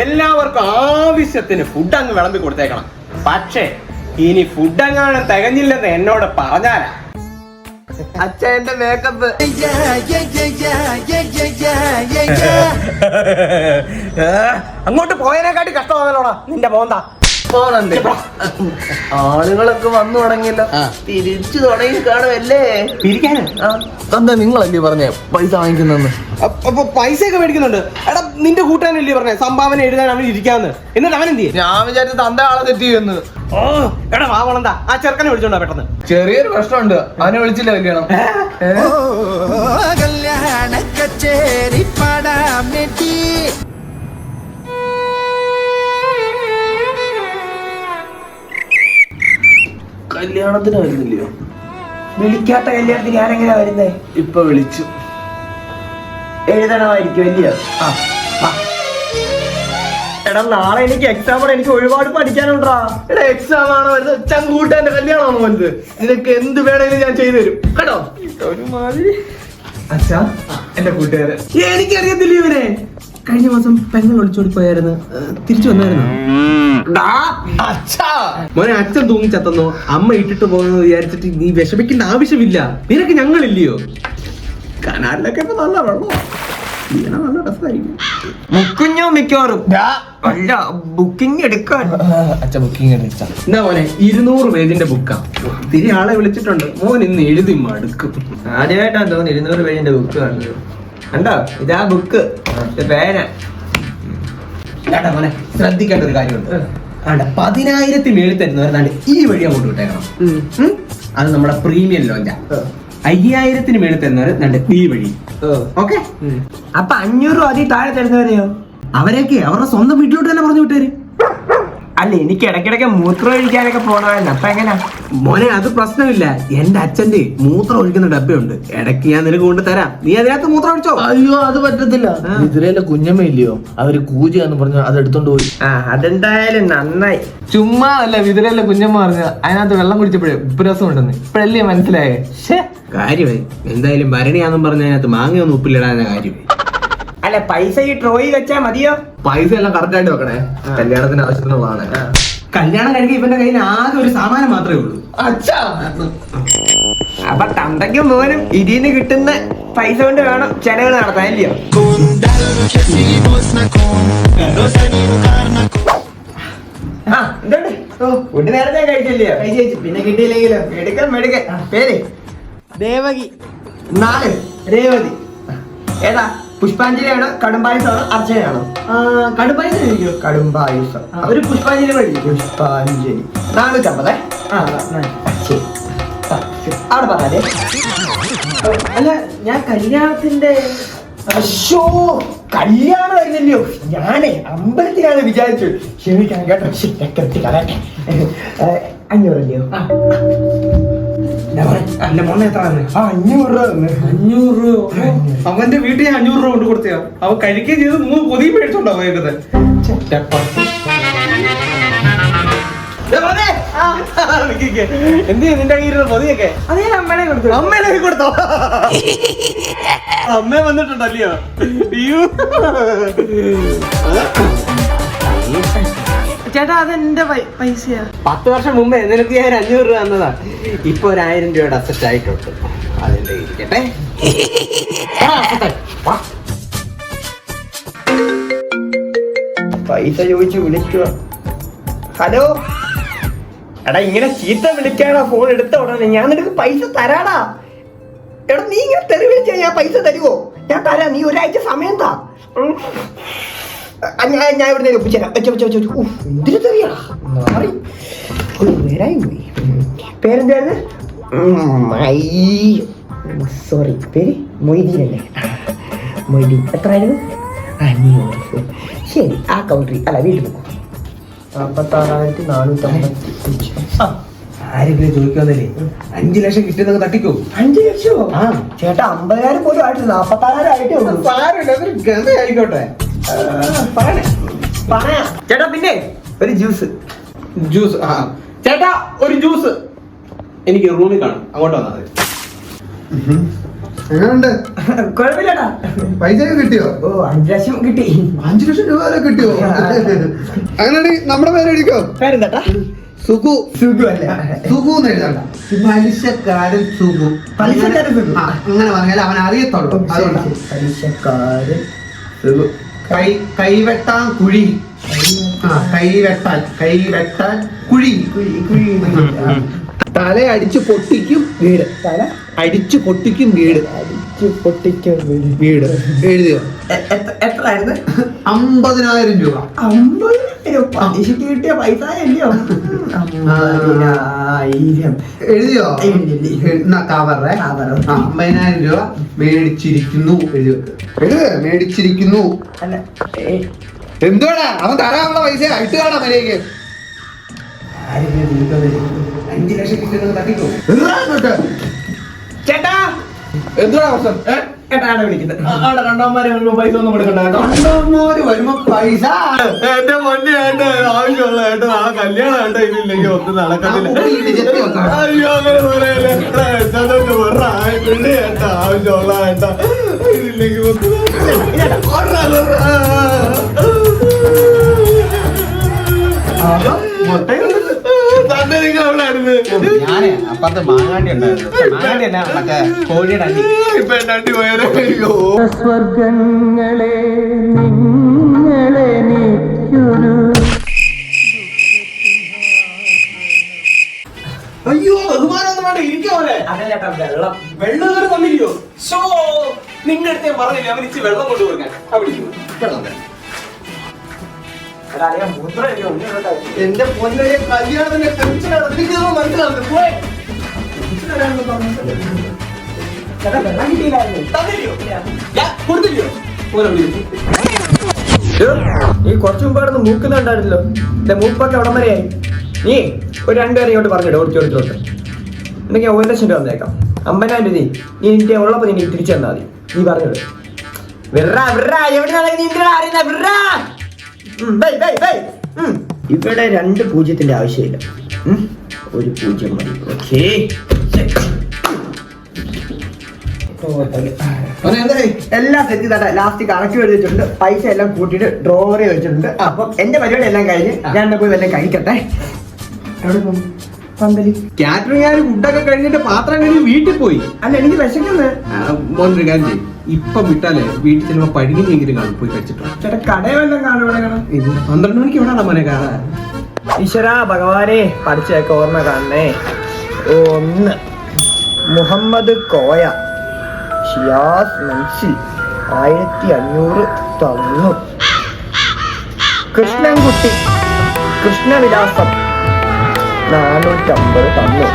എല്ലാവർക്കും ആവശ്യത്തിന് ഫുഡ് അങ്ങ് വിളമ്പി കൊടുത്തേക്കണം. പക്ഷേ ഇനി ഫുഡ് അങ്ങാണ് തികഞ്ഞില്ലെന്ന് എന്നോട് പറഞ്ഞാലാ. അച്ഛന്റെ മേക്കപ്പ് അങ്ങോട്ട് പോയതിനെക്കാട്ടി കഷ്ടമാണല്ലോടാ നിന്റെ മോന്താ പോണുണ്ട്. ആളുകളൊക്കെ വന്നു തുടങ്ങിയല്ലോ. തിരിച്ചു തുടങ്ങി കാണുമല്ലേ പിരിക്കാന് എന്താ നിങ്ങളല്ലേ പറഞ്ഞേ പൈസ വാങ്ങിക്കുന്നെന്ന് പൈസ ഒക്കെ മേടിക്കുന്നുണ്ട്. എടാ നിന്റെ കൂട്ടാനല്ലേ പറഞ്ഞേ? സംഭാവന എഴുതാൻ അവൻ ഇരിക്കാന്ന്. എന്നിട്ട് അവൻ എന്ത് ചെയ്യും? ഞാൻ വിചാരിച്ചു തന്റെ ആളെ തെറ്റി എന്ന് ഓ എടാ വാ വളണ്ട ആ ചെറുക്കനെ വിളിച്ചോണ്ടാ പെട്ടെന്ന്. ചെറിയൊരു പ്രശ്നമുണ്ട്. അവനെ വിളിച്ചില്ല കല്യാണം? കല്യാണ കച്ചേരി പാടാം കല്യാണത്തിന് വരുന്നില്ലയോ വിളിക്കാത്ത കല്യാണത്തിന് ഞാനെങ്ങനെയാ വരുന്നേ? ഇപ്പൊ വിളിച്ചു. എഴുതണമായിരിക്കും അല്ലയോ? ആ. എടാ നാളെ എനിക്ക് എക്സാം ആണ്. എനിക്ക് ഒരുപാട് പഠിക്കാനുണ്ടാ. എടാ എക്സാം ആണോ? വരുന്നത് ചങ്കൂട്ടാന്റെ കല്യാണമാണോ വരുന്നത് നിനക്ക് എന്ത് വേണേലും ഞാൻ ചെയ്തു തരും. കേട്ടോ? ഒരുമാതിരി. അച്ഛാ എന്റെ കൂട്ടുകാരൻ. എനിക്കറിയത്തില്ല ഇവരെ കഴിഞ്ഞ മാസം പെങ്ങൾ ഒളിച്ചോടി പോയായിരുന്നു. തിരിച്ചു വന്നായിരുന്നു. അച്ഛാ. മോനെ അച്ഛൻ തൂങ്ങി ചത്തന്നോ? അമ്മ ഇട്ടിട്ട് പോകുന്നത് വിചാരിച്ചിട്ട് നീ വിഷമിക്കേണ്ട ആവശ്യമില്ല. നിനക്ക് ഞങ്ങളില്ലയോ? കനാലിലൊക്കെ ഇപ്പൊ നല്ല വെള്ളം ഇങ്ങനെ നല്ല രസമായിരിക്കും മുക്കുഞ്ഞോ മിക്കവാറും അല്ല ബുക്കിംഗ് എടുക്കാൻ. അച്ഛ ബുക്കിംഗ് അച്ഛാ എന്നാ മോനെ ഇരുന്നൂറ് പേജിന്റെ ബുക്കാ. തിരി ആളെ വിളിച്ചിട്ടുണ്ട്. മോൻ ഇന്ന് എഴുതി മടുക്കും. ആദ്യമായിട്ടാണ് തോന്നുന്നു ഇരുന്നൂറ് പേജിന്റെ ബുക്ക് കണ്ടത് കണ്ടോ? ഇതാ ബുക്ക്. പേന. കേട്ടാ മോനെ ശ്രദ്ധിക്കേണ്ട ഒരു കാര്യമുണ്ട്. ആണ്ട പതിനായിരത്തി മേളിൽ തരുന്നവരെന്നാണ്ട് ഈ വഴി അങ്ങോട്ട് വിട്ടേക്കണം. അത് നമ്മുടെ പ്രീമിയം ലോഞ്ചാ. അയ്യായിരത്തിന് മേളിൽ തരുന്നവർ രണ്ട് ഈ വഴി. ഓക്കെ? അപ്പൊ അഞ്ഞൂറ് രൂപ അതിൽ താഴെ തരുന്നവരെയോ? അവരെയൊക്കെ അവരുടെ സ്വന്തം വീട്ടിലോട്ട് തന്നെ പറഞ്ഞു വിട്ടേര്. അല്ല എനിക്ക് ഇടയ്ക്കിടയ്ക്ക് മൂത്രം ഒഴിക്കാനൊക്കെ പോണമായിരുന്നു അപ്പൊ എങ്ങനെയാ മോനെ അത് പ്രശ്നമില്ല. എന്റെ അച്ഛന്റെ മൂത്രം ഒഴിക്കുന്ന ഡബ്ബയുണ്ട്. ഇടയ്ക്ക് ഞാൻ നിനക്ക് കൊണ്ട് തരാം. നീ അതിനകത്ത് മൂത്രം ഒഴിച്ചോ? അയ്യോ അത് പറ്റത്തില്ല. ഇതിലെ കുഞ്ഞമ്മയില്ലയോ? അവർ കൂജയാന്ന് പറഞ്ഞു അത് എടുത്തോണ്ട് പോയി. ആ അതെന്തായാലും നന്നായി. ചുമ്മാ അല്ല വിതിരല്ല കുഞ്ഞമ്മ പറഞ്ഞ അതിനകത്ത് വെള്ളം കുടിച്ചപ്പോഴേ ഉപ്പുരസം ഉണ്ടെന്ന്. ഇപ്പഴല്ലേ മനസ്സിലായേ. കാര്യമായി. എന്തായാലും ഭരണിയാന്നും പറഞ്ഞ അതിനകത്ത് മാങ്ങയൊന്നും ഉപ്പിലിടാന്ന കാര്യം. അല്ല പൈസ ഈ ട്രോയി വെച്ചാ മതിയോ? പൈസ എല്ലാം കറക്റ്റ് ആയിട്ട് വെക്കണേ. കല്യാണത്തിന് ആവശ്യത്തിനുള്ളതാണ്. കല്യാണം കഴിക്കാൻ ഇവന്റെ കയ്യിൽ ആകെ ഒരു സാമാനം മാത്രമേ ഉള്ളൂ. അച്ഛാ. അപ്പൊ തന്തയ്ക്കും മോനും ഇതിന്ന് കിട്ടുന്ന പൈസ കൊണ്ട് വേണം ചെലവ് നടത്താൻ അല്ലയോ? ആ, എന്തുണ്ട്? ഫുഡ് നേരത്തെ കഴിച്ചില്ലയോ? പിന്നെ കിട്ടിയില്ലെങ്കിലോ? എടുക്കാൻ മെടുക്കൻ പേര്? ദേവകി. നാല് രേവതി. ഏതാ? പുഷ്പാഞ്ജലിയാണോ കടുംബായുസാണ് അർച്ചനയാണോ? കടുംബായുസം കടുംബായുസം. ഒരു പുഷ്പാഞ്ജലി വഴി പുഷ്പാഞ്ജലി. നാനൂറ്റമ്പതേ. ആ ശരി. അവിടെ പറഞ്ഞേ അല്ല ഞാൻ കല്യാണത്തിന്റെ അശോ കല്യാണം അല്ലല്ലോ ഞാനേ അമ്പലത്തിലാണ് വിചാരിച്ചു. ക്ഷമിക്കണം കേട്ടോ. കളയട്ടെ. അഞ്ഞൂറല്ലയോ അല്ല മോനെ എത്ര ആ അഞ്ഞൂറ്. അഞ്ഞൂറ് രൂപ? അവന്റെ വീട്ടിൽ ഞാൻ അഞ്ഞൂറ് രൂപ കൊണ്ട് കൊടുത്തയാ. അവൻ കഴിക്കുകയും ചെയ്ത് മൂന്ന് പൊതി മേടിച്ചോണ്ടാ പോയത് എന്ത് നിന്റെ കയ്യിൽ പൊതിയൊക്കെ? അതേ അമ്മനെ കൊടുത്തു. അമ്മേനെ കൊടുത്തോ? അമ്മ വന്നിട്ടുണ്ടല്ലയോ? അയ്യോ അതെന്റെ പൈസയാ. പത്ത് വർഷം മുമ്പ് നിനക്ക് ഞാൻ അഞ്ഞൂറ് രൂപ തന്നതാ. ഇപ്പൊ ഒരു ആയിരം രൂപയുടെ അസറ്റ് ആയിട്ടുണ്ട്. അതിന്റെ ഇരിക്കട്ടെ. പൈസ ചോദിച്ചു വിളിക്കുക. ഹലോ? എടാ ഇങ്ങനെ ചീത്ത വിളിക്കാനാ ഫോൺ എടുത്ത ഉടനെ ഞാൻ നിനക്ക് പൈസ തരാടാ. എടാ നീ ഇങ്ങനെ തെറി വിളിച്ചാ ഞാൻ പൈസ തരുവോ? ഞാൻ തരാം നീ ഒരാഴ്ച സമയം താ. ഞാൻ ഞാൻ ഇവിടെ നിന്ന് ഉഫ്, എന്തിനു ഒരു നേരായി പോയി. പേരെന്തായിരുന്നു സോറി പേര് മൊയ്തീനല്ലേ? മൊയ്തീൻ. എത്രയായിരുന്നു? അഞ്ഞൂറ് ശരി ആ കൗണ്ടറി അല്ല വീട്ടിൽ പോകും നാൽപ്പത്താറായിരത്തി നാനൂറ്റമ്പത്തി ആ. ആരെങ്കിലും ചോദിക്കാന്നല്ലേ അഞ്ചു ലക്ഷം കിട്ടുന്നത് തട്ടിക്കോ? അഞ്ചു ലക്ഷമോ ആ. ചേട്ടാ അമ്പതിനായിരം പോലും ആയിട്ട് നാപ്പത്താറായിരം ആയിട്ടേ ഉള്ളൂ. ആയിക്കോട്ടെ പറയണേ പറയാം ചേട്ടാ പിന്നെ? ഒരു ജ്യൂസ്. ജ്യൂസ് ആ. ചേട്ടാ ഒരു ജ്യൂസ്. എനിക്ക് റൂമിൽ കാണും. അങ്ങോട്ട് വന്നാൽ മതി. എങ്ങനെയുണ്ട് കുഴപ്പമില്ലടാ. പൈസ കിട്ടിയോ? ഓ അഞ്ചു ലക്ഷം കിട്ടി. അഞ്ചു ലക്ഷം രൂപ വരെ കിട്ടിയോ? അങ്ങനെയാണെങ്കിൽ നമ്മുടെ പേര് എഴുതിക്കോ? പേരെന്താട്ടാ? സുഖു. അല്ല? സുഖു എന്ന് എഴുതണ്ട. പലിശക്കാരൻ സുഖു. പലിശക്കാരൻ സുഖു. ആ, അങ്ങനെ പറഞ്ഞാൽ അവൻ അറിയത്തുള്ളൂ. അതുകൊണ്ടാണ്. പലിശക്കാരൻ സുഖു. കൈ കൈവെട്ടാൻ കുഴി. ആ കൈവെട്ടാൻ കൈവെട്ടാൻ കുഴി. കുഴി കുഴി തല അടിച്ചു പൊട്ടിക്കും വീട്. തല അടിച്ചു പൊട്ടിക്കും വീട്. അടിച്ചു പൊട്ടിക്കും വീട്. വീട്. എഴുതിയോ? എത്രയായിരുന്നു? അമ്പതിനായിരം രൂപ. അമ്പതിനായിരം പലിശക്ക് കിട്ടിയ പൈസ അല്ലയോ അമ്പതിനായിരം. എഴുതിയോ? എഴുതി. എന്നാ കവറേ കവറ്. ആ, അമ്പതിനായിരം രൂപ മേടിച്ചിരിക്കുന്നു. എഴുതി വെക്ക്. എഴുത് മേടിച്ചിരിക്കുന്നു. അല്ല എന്തുവാടാ? അവൻ തരാനുള്ള പൈസ ഇട്ട് കാണാം മര്യാദയ്ക്ക് അഞ്ചു? ലക്ഷം കിട്ടുന്നത് തട്ടിക്കോ? എന്താ? ചേട്ടാ! എന്തുവാ പ്രശ്നം ഏ? ചേട്ടാണ് വിളിക്കുന്നത്. ആടെ കണ്ടവന്മാരെ വരുമ്പോ പൈസ ഒന്നും കൊടുക്കണ്ട കേട്ടോ. കണ്ടവന്മാര് വരുമ്പോ പൈസ? എന്റെ പൊന്നെ ഏട്ടാ ആവശ്യമുള്ള ഏട്ടാ ആ കല്യാണം ഏട്ടാ ഇതില്ലെങ്കിൽ ഒന്നും നടക്കത്തില്ല. അയ്യോ അങ്ങനെ പറയല്ലേ ഏട്ടാ ആവശ്യമുള്ള ഏട്ടാ. ഇതില്ലെങ്കിൽ ഒന്നും. നിങ്ങൾ അവിടെ ആയിരുന്നു. ഞാനേ അപ്പുറത്ത് മാങ്ങാണ്ടി ഉണ്ടായിരുന്നു. മാങ്ങാണ്ടി അല്ല മറ്റേ കോഴിയുടെ അണ്ടി ഇപ്പൊ എന്റെ അണ്ടി പോയാലോ അയ്യോ അയ്യോ ബഹുമാനമൊന്നും വേണ്ട ഇരിക്കോലെ അതെ ചേട്ടാ വെള്ളം വെള്ളം. കയറി തന്നില്ലയോ? ഷോ നിങ്ങളുടെ അടുത്ത് പറഞ്ഞില്ല അവൻ ഇച്ചിരി വെള്ളം കൊണ്ടു കൊടുക്കാൻ അവിടെ. വെള്ളം എന്റെ പൊന്നെ കല്യാണത്തിന്റെ ടെൻഷൻ എനിക്കിതൊന്നും മനസ്സിലാവുന്നില്ല പോയെ. അവിടെ. നീ കുറച്ചു മുമ്പ് കിടന്ന് മൂക്കുന്നുണ്ടായിരുന്നല്ലോ. എന്റെ മൂപ്പൊക്കെ അവിടം വരെയായി നീ ഒരു രണ്ടുപേരെ ഇങ്ങോട്ട് പറഞ്ഞിട്ട് ഓടിച്ചു ഓടിച്ചോട്ട് ഞാൻ ഒരു ലക്ഷം രൂപ വന്നേക്കാം. അമ്പതിനായിരം രൂപ നീ. നീ നിന്റെ ഉള്ളപ്പോ നീ തിരിച്ചു തന്നാ മതി. നീ പറഞ്ഞത് വിറ വിറ എവിടുന്നാണ് നീ എന്തിനാ അറിയുന്ന വിറാ. ഇവിടെ രണ്ട് പൂജ്യത്തിന്റെ ആവശ്യമില്ല. ഒരു പൂജ്യം മതി. ഓക്കേ? എല്ലാം സെറ്റ് ചെയ്താ ലാസ്റ്റ് കണക്ക് എടുത്തിട്ടുണ്ട് പൈസ എല്ലാം കൂട്ടിയിട്ട് ഡ്രോവറി വെച്ചിട്ടുണ്ട്. അപ്പൊ എന്റെ പരിപാടി എല്ലാം കഴിഞ്ഞ് ഞാൻ പോയി വല്ലതും കഴിക്കട്ടെ. കാറ്ററിംഗ് ഫുഡൊക്കെ കഴിഞ്ഞിട്ട് പാത്രം കഴിഞ്ഞ് വീട്ടിൽ പോയി. അല്ല എനിക്ക് വിശക്കുന്നത് ഇപ്പൊ വിട്ടാലേ വീട്ടിൽ ചെല്ലുമ്പോ പഴുകിനെങ്കിലും കാണും പോയി കഴിച്ചിട്ടോ ചേട്ടാ കടയെല്ലാം ഇത് പന്ത്രണ്ട് മണിക്ക് എവിടെയാണ് മോനെ കാണാൻ. ഈശ്വര ഭഗവാനെ പഠിച്ചൊക്കെ ഓർമ്മ കാണണേ. ഒന്ന് മുഹമ്മദ് കോയ ഷിയാസ് മൻസി ആയിരത്തി അഞ്ഞൂറ് തന്നു. കൃഷ്ണൻകുട്ടി കൃഷ്ണവിലാസം നാനൂറ്റമ്പത് തന്നു.